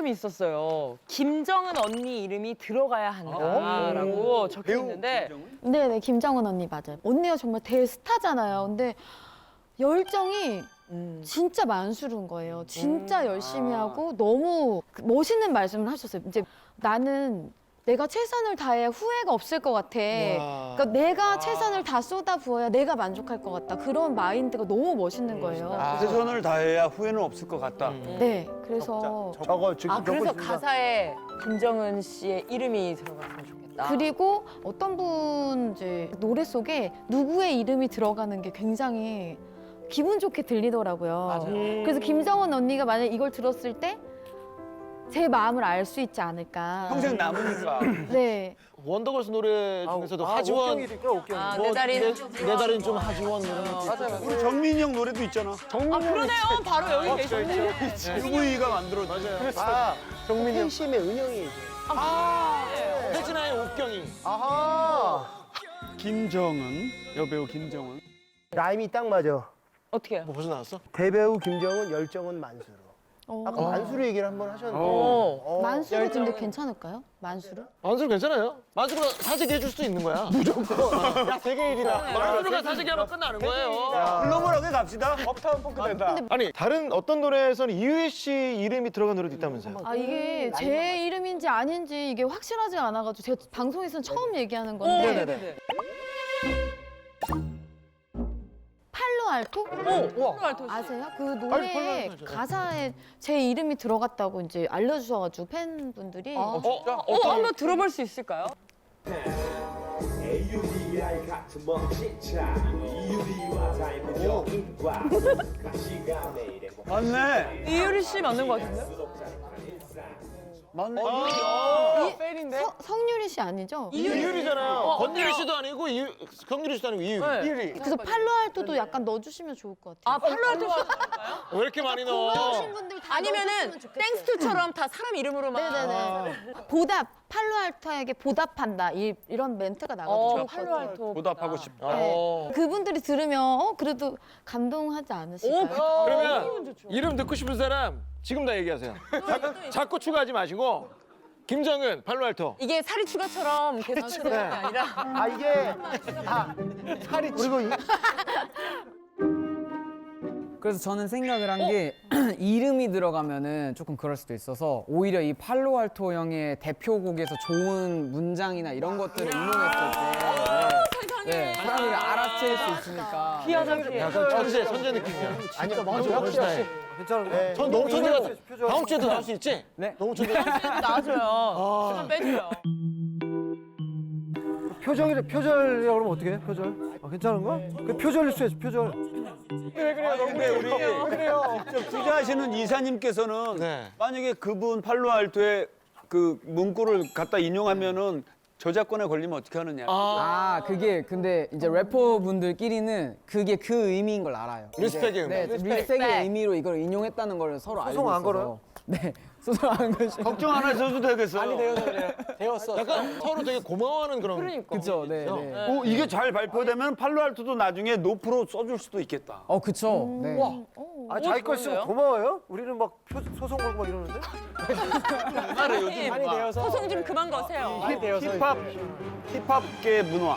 점이 있었어요. 김정은 언니 이름이 들어가야 한다라고 적혀 있는데 네네 김정은 언니 맞아요. 언니가 정말 대스타잖아요. 근데 열정이 음. 진짜 만수르인 거예요. 진짜 열심히 하고 너무 그 멋있는 말씀을 하셨어요. 이제 나는 내가 최선을 다해 후회가 없을 것 같아. 그러니까 내가 최선을 다 쏟아 부어야 내가 만족할 것 같다. 그런 마인드가 너무 멋있는 거예요. 최선을 다해야 후회는 없을 것 같다. 네, 그래서 저거 지금 아 그래서 가사에 김정은 씨의 이름이 들어갔으면 좋겠다. 그리고 어떤 분 이제 노래 속에 누구의 이름이 들어가는 게 굉장히 기분 좋게 들리더라고요. 그래서 김정은 언니가 만약 이걸 들었을 때 제 마음을 알 수 있지 않을까. 평생 남으니까. 네. 원더걸스 노래 중에서도 하지원 아, 뭐내 다리는 내, 내 다리는 좀 하지원 이런 거 맞아요. 우리 정민이 형 노래도 있잖아. 아 그러네요. 바로 여기 계셨네. UV가 만들어준. 아, 정민이 팬심의 은영이. 혜진아의 옥경이 아하. 김정은 여배우 김정은. 라임이 딱 맞아. 어떻게 해요? 뭐 벌써 나왔어? 대배우 김정은 열정은 만수르. 어. 아까 만수르 얘기를 한 번 하셨는데. 어. 어. 만수르 근데 괜찮을까요? 만수르? 만수르 괜찮아요? 만수르가 사재기 해줄 수도 있는 거야 무조건 야 세계 일이다 만수르가 사재기 하면 끝나는 거예요 글로벌하게 갑시다. 업타운 포크 된다. 아니 다른 어떤 노래에서는 이유혜 씨 이름이 들어간 노래도 있다면서요 아 이게 제 이름인지 아닌지 이게 확실하지 않아가지고 제가 방송에서는 처음 얘기하는 건데 네네네. 팔로알토? 아세요? 그 노래 팔로알토 알죠. 가사에 제 이름이 들어갔다고 이제 알려주셔가지고 팬분들이 어, 어, 한번 들어볼 수 있을까요? AUDI 같은 멋진 참 EUD와 닮은 영인과 가시가 내일의 뭐 맞네. 이유리 씨 맞는 것 같은데? 맞네. 서- 성유리 씨 아니죠? 이유리잖아요 권유리 씨도 아니고 이유, 경유리 씨도 아니고 이유 네. 그래서 팔로알토도 약간 넣어주시면 좋을 것 같아요. 아 팔로알토 씨왜 이렇게 많이 고마우신 넣어 분들 다 아니면은 좋겠어요. 땡스투처럼 다 사람 이름으로만. 네네네. 보답 팔로알토에게 보답한다 이, 이런 멘트가 나가도 어, 좋을 것 같아요. 팔로알토. 보답하고 싶다. 어. 그분들이 들으면 어 그래도 감동하지 않으실까요? 그러면 이름 듣고 싶은 사람 지금 다 얘기하세요. 자, 자꾸 추가하지 마시고 김정은 팔로알토. 이게 사리 추가처럼 계속 추가하는 게 아니라. 아 이게 아 살이 그리고 이, 그래서 저는 생각을 한 게 이름이 들어가면은 조금 그럴 수도 있어서 오히려 이 팔로알토 형의 대표곡에서 좋은 문장이나 이런 것들을 인용했을 때 네, 네, 사람들이 알아 챌수 있으니까 귀하다 귀해. 약간 천재 천재 느낌이야 아니요 맞아 확실해 괜찮은 거. 전 너무 천재 같아 표정. 다음 주에도 나올 수 있지? 네. 너무 천재 나와줘요. 시간 빼줘요. 표정이래 표절이라고 그러면 어떻게 해? 표절? 아, 괜찮은 거야? 그 표절일 수 있어 표절. 근데 우리 저 투자하시는 이사님께서는 네. 만약에 그분 팔로 알토의 그 문구를 갖다 인용하면은 저작권에 걸리면 어떻게 하느냐. 아 그게 근데 이제 래퍼 분들끼리는 그게 그 의미인 걸 알아요. 리스펙의 네, 의미. 리스펙의 의미로 이걸 인용했다는 걸 서로 알고 소송 있어서 안 걸어요? 네, 소송 안 걸죠. 걱정 안 하셔도 되겠어. 배웠어 약간 서로 되게 고마워하는 그런 그러니까. 그쵸, 네, 네. 오, 이게 잘 발표되면 팔로알토도 나중에 노프로 써줄 수도 있겠다. 어 그쵸. 네. 아 자기 거 좋은데요? 있으면 고마워요? 우리는 막 표, 소송 걸고 막 이러는데. 말해 요즘 소송 좀 그만 거세요. 힙합 힙합계 문화.